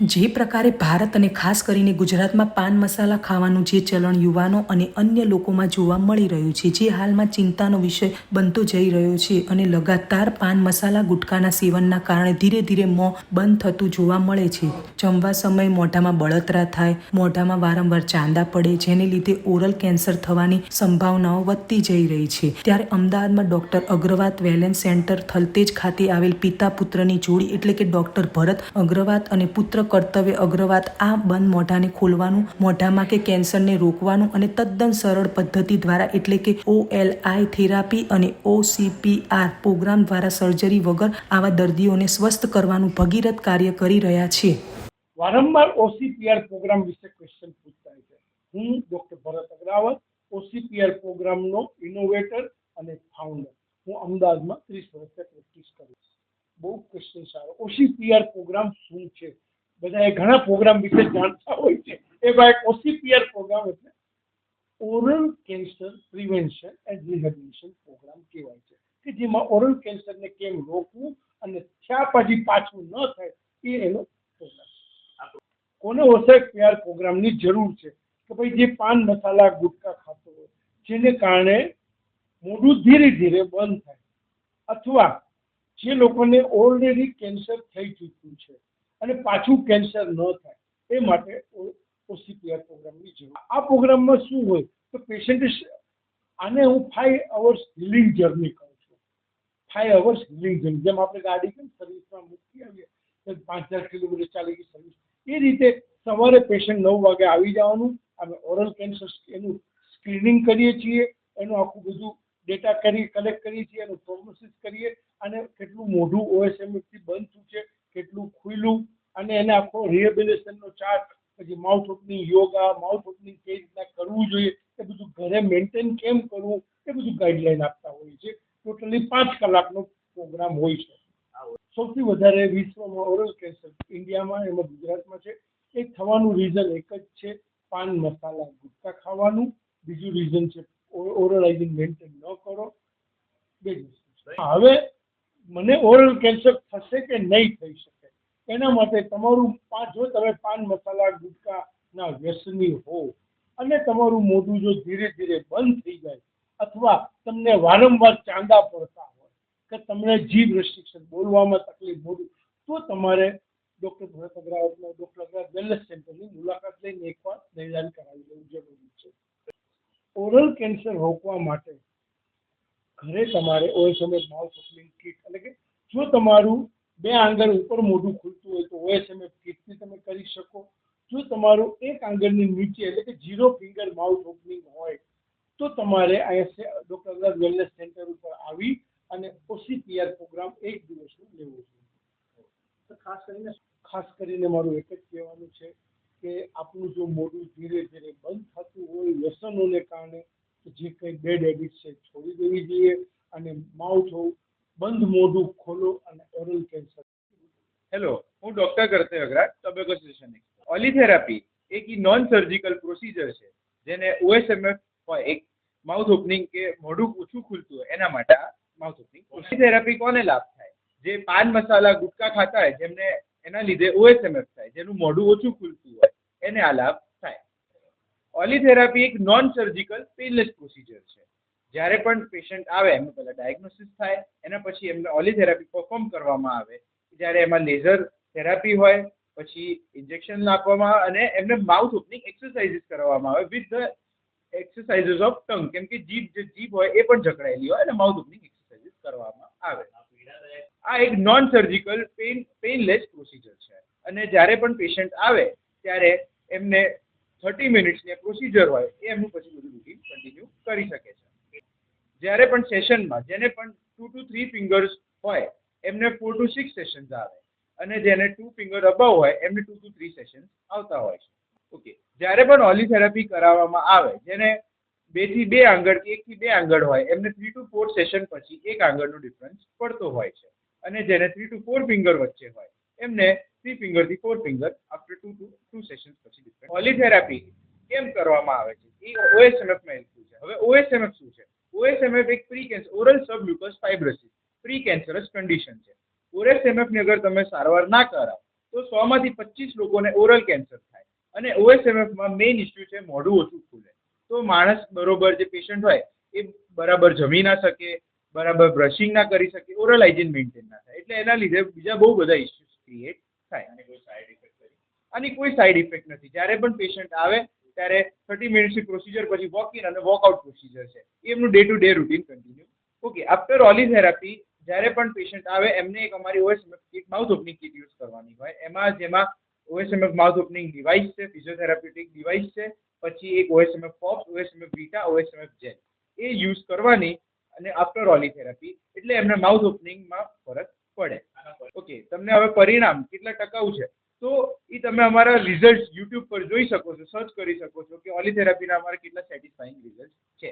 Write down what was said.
જે પ્રકારે ભારત અને ખાસ કરીને ગુજરાતમાં પાન મસાલા ખાવાનું જે ચલણ યુવાનો અને અન્ય લોકોમાં જોવા મળી રહ્યું છે, જે હાલમાં ચિંતાનો વિષય બનતો જઈ રહ્યો છે અને લગાતાર પાન મસાલા ગુટકાના સેવનના કારણે ધીરે ધીરે મોં બંધ થતું જોવા મળે છે. જમવા સમયે મોઢામાં બળતરા થાય, મોઢામાં વારંવાર ચાંદા પડે, જેને લીધે ઓરલ કેન્સર થવાની સંભાવનાઓ વધતી જઈ રહી છે. ત્યારે અમદાવાદમાં doctor Agrawat wellness centre Thaltej ખાતે આવેલ પિતા પુત્રની જોડી એટલે કે ડોક્ટર ભરત અગ્રવાત અને પુત્ર કર્તવ્ય અગ્રવાત આ બંધ મોઢાને ખોલવાનું, મોઢામાં કે કેન્સરને રોકવાનું અને તદ્દન સરળ પદ્ધતિ દ્વારા એટલે કે ઓએલઆઈ થેરાપી અને ઓસીપીઆર પ્રોગ્રામ દ્વારા સર્જરી વગર આવા દર્દીઓને સ્વસ્થ કરવાનું ભગીરથ કાર્ય કરી રહ્યા છે. વારંવાર ઓસીપીઆર પ્રોગ્રામ વિશે ક્વેશ્ચન પૂછતા છે. હું ડોક્ટર ભરત અગ્રાવત ઓસીપીઆર પ્રોગ્રામનો ઇનોવેટર અને ફાઉન્ડર હું અમદાવાદમાં ત્રીસ વર્ષથી પ્રેક્ટિસ કરું છું. બહુ ક્વેશ્ચન સારો. ઓસીપીઆર પ્રોગ્રામ શું છે? બધાએ ઘણા પ્રોગ્રામ વિશે જાણતા હોય છે. એવા એક ઓસીપીઆર પ્રોગ્રામ એટલે oral cancer prevention and rehabilitation programme કહેવાય છે. કે જેમાં ઓરલ કેન્સરને કેમ રોકવું અને થયા પછી પાછું ન થાય એ એનો પ્રોગ્રામ કોને ઓસીપીઆર પ્રોગ્રામની જરૂર છે? કે ભાઈ જે પાન મસાલા ગુટકા ખાતો હોય, જેને કારણે મોઢું ધીરે ધીરે બંધ થાય. અથવા જે લોકોને ઓલરેડી કેન્સર થઈ ચૂક્યું છે અને પાછું કેન્સર ન થાય, એ માટે ઓસીપીઆર પ્રોગ્રામની જરૂર. આ પ્રોગ્રામમાં શું હોય, તો પેશન્ટ આને હું ફાઈવ અવર્સ હિલિંગ જર્ની કહું છું. ફાઈવ અવર્સ હિલિંગ જર્ની જેમ આપણે ગાડી કેમ સર્વિસમાં મૂકી આવીએ પાંચ હજાર કિલોમીટર ચાલી ગઈ સર્વિસ એ રીતે સવારે પેશન્ટ નવ વાગે આવી જવાનું, અમે ઓરલ કેન્સર એનું સ્ક્રીનિંગ કરીએ છીએ, એનું આખું બધું ડેટા કરી કલેક્ટ કરીએ છીએ એનું પ્રોગ્નોસિસ કરીએ અને કેટલું મોઢું ઓએસએમએસથી બંધ થયું છે, કેટલું ખુલ્લું અને એને આખો રિહેબિલેશનનો ચાર્ટ પછી mouth opening yoga mouth opening કઈ રીતના કરવું જોઈએ, એ બધું ઘરે મેન્ટેન કેમ કરવું, એ બધું ગાઈડલાઈન આપતા હોઈએ છે ટોટલી પાંચ કલાકનો પ્રોગ્રામ હોય છે. સૌથી વધારે વિશ્વમાં ઓરલ કેન્સર ઇન્ડિયામાં, એમાં ગુજરાતમાં છે. એ થવાનું રીઝન એક જ છે, પાન મસાલા ગુટકા ખાવાનું. બીજું રીઝન છે ઓરલાઇઝિંગ મેન્ટેન ન કરો બે જ વસ્તુ છે હવે મને ઓરલ કેન્સર થશે કે નહીં થઈ શકે? એના માટે તમારું જો તમે પાન મસાલા ગુટકાના વ્યસની હો અને તમારું મોઢું જો ધીરે ધીરે બંધ થઈ જાય અથવા તમને વારંવાર ચાંદા પડતા હોય કે તમને જીભ રેસ્ટ્રિક્શન બોલવામાં તકલીફ મોઢું, તો તમારે ડૉક્ટર ભરત અગ્રાવતના ડૉક્ટર અગ્રાવત વેલનેસ સેન્ટરની મુલાકાત લઈને એકવાર નિદાન કરાવી લેવું જરૂરી છે. ઓરલ કેન્સર રોકવા માટે ઘરે તમારે ઓએસએમએસ માઉથ ઓપનિંગ કીટ એટલે કે જો તમારું બે આંગણ ઉપર મોઢું ખુલતું હોય તો ઓએસએમએફ કીટથી તમે કરી શકો. જો તમારું એક આંગણની નીચે એટલે કે ઝીરો ફિંગર માઉથ ઓપનિંગ હોય તો તમારે અહીંયા ડૉક્ટર અગ્રવાલ વેલનેસ સેન્ટર ઉપર આવી અને ઓસીપીઆર પ્રોગ્રામ એક દિવસનું લેવો જોઈએ ખાસ કરીને ખાસ કરીને મારું એક જ કહેવાનું છે કે આપણું જો મોઢું ધીરે ધીરે બંધ થતું હોય વ્યસનોને કારણે જે કંઈ બેડ હેબિટ છે છોડી દેવી જોઈએ અને માઉથ બંધ મોઢું ખોલો અને ઓરલ કેન્સર હેલો હું ડોક્ટર કરતે અગ્રા ટોબેકો સેશન ઓલીથેરાપી એક નોન સર્જિકલ પ્રોસિજર છે, જેને ઓએસએમએફ હોય, એક માઉથ ઓપનિંગ કે મોઢું ઓછું ખુલતું હોય, એના માટે માઉથ ઓપનિંગ ઓલીથેરાપી કોને લાભ થાય? જે પાન મસાલા, ગુટકા ખાતા હોય, જેમને એના લીધે ઓએસએમએફ થાય, જેનું મોઢું ઓછું ખુલતું હોય, એને આ લાભ ઓલીથેરાપી એક નોન સર્જિકલ પેનલેસ પ્રોસિજર છે. જ્યારે પણ પેશન્ટ આવે, એમનું પહેલાં ડાયગ્નોસિસ થાય, એના પછી એમને ઓલીથેરાપી પરફોર્મ કરવામાં આવે. જ્યારે એમાં લેઝર થેરાપી હોય, પછી ઇન્જેક્શન નાખવામાં આવે અને એમને માઉથ ઓપનિંગ એક્સરસાઇઝીસ કરવામાં આવે with the exercises of tongue કેમ કે જીભ, જે જીભ હોય એ પણ જકડાયેલી હોય અને માઉથ ઓપનિંગ એક્સરસાઇઝીસ કરવામાં આવે. આ એક non surgical pain painless procedure છે. અને જ્યારે પણ પેશન્ટ આવે, ત્યારે એમને થર્ટી મિનિટ્સની પ્રોસિજર હોય, એ એમનું પછી બધું રૂટીન કન્ટિન્યુ કરી શકે છે. જ્યારે પણ સેશનમાં જેને પણ ટુ ટુ થ્રી ફિંગર્સ હોય, એમને ફોર ટુ સિક્સ સેશન્સ આવે. અને જેને ટુ ફિંગર અબવ હોય, એમને ટુ ટુ થ્રી સેશન્સ આવતા હોય છે. ઓકે જ્યારે પણ ઓલિથેરાપી કરાવવામાં આવે, જેને બેથી બે આંગળ કે એકથી બે આંગળ હોય, એમને થ્રી ટુ ફોર સેશન પછી એક આંગળનો ડિફરન્સ પડતો હોય છે. અને જેને થ્રી ટુ ફોર ફિંગર વચ્ચે હોય એમને three ફિંગરથી four finger after two two two sessions પછી ડિફરન્ટ પોલીથેરાપી કેમ કરવામાં આવે છે? એ ઓએસએમએફમાં લખ્યું છે. હવે ઓએસએમએફ શું છે? ઓએસએમએફ એક pre cancer oral submucous fibrosis pre cancerous condition છે ઓએસએમએફની અગર તમે સારવાર ના કરાવો, તો સો માંથી પચીસ લોકોને ઓરલ કેન્સર થાય. અને ઓએસએમએફમાં મેઇન ઇસ્યુ છે, મોઢું ઓછું ખુલે. તો માણસ બરોબર જે પેશન્ટ હોય, એ બરાબર જમી ના શકે, બરાબર બ્રશિંગ ના કરી શકે ઓરલ હાઇજીન મેન્ટેન ના થાય. એટલે એના લીધે બીજા બહુ બધા ઇસ્યુઝ ક્રિએટ થાય. અને કોઈ સાઇડ ઇફેક્ટ આની કોઈ સાઇડ ઇફેક્ટ નથી. જ્યારે પણ પેશન્ટ આવે ત્યારે થર્ટી મિનિટ્સની પ્રોસિજર પછી વોક ઇન અને વોકઆઉટ પ્રોસિજર છે. એમનું day to day routine continue okay after ઓલી થેરાપી જ્યારે પણ પેશન્ટ આવે એમને એક અમારી OSMF kit mouth opening kit use કરવાની હોય. એમાં જેમાં ઓએસએમએફ માઉથ ઓપનિંગ ડિવાઇસ છે ફિઝિયોથેરાપ્યુટિક ડિવાઇસ છે પછી એક OSMF pops OSMF vita OSMF gel એ યુઝ કરવાની અને આફ્ટર ઓલી થેરાપી એટલે એમને માઉથ ઓપનિંગમાં ફરક પડે. ઓકે, તમને હવે પરિણામ કેટલા ટકાઉ છે? તો એ તમે અમારા રિઝલ્ટ યુટ્યુબ પર જોઈ શકો છો સર્ચ કરી શકો છો કે ઓલી થેરાપીના અમારા કેટલા સેટિસ્ફાઈંગ રિઝલ્ટ છે.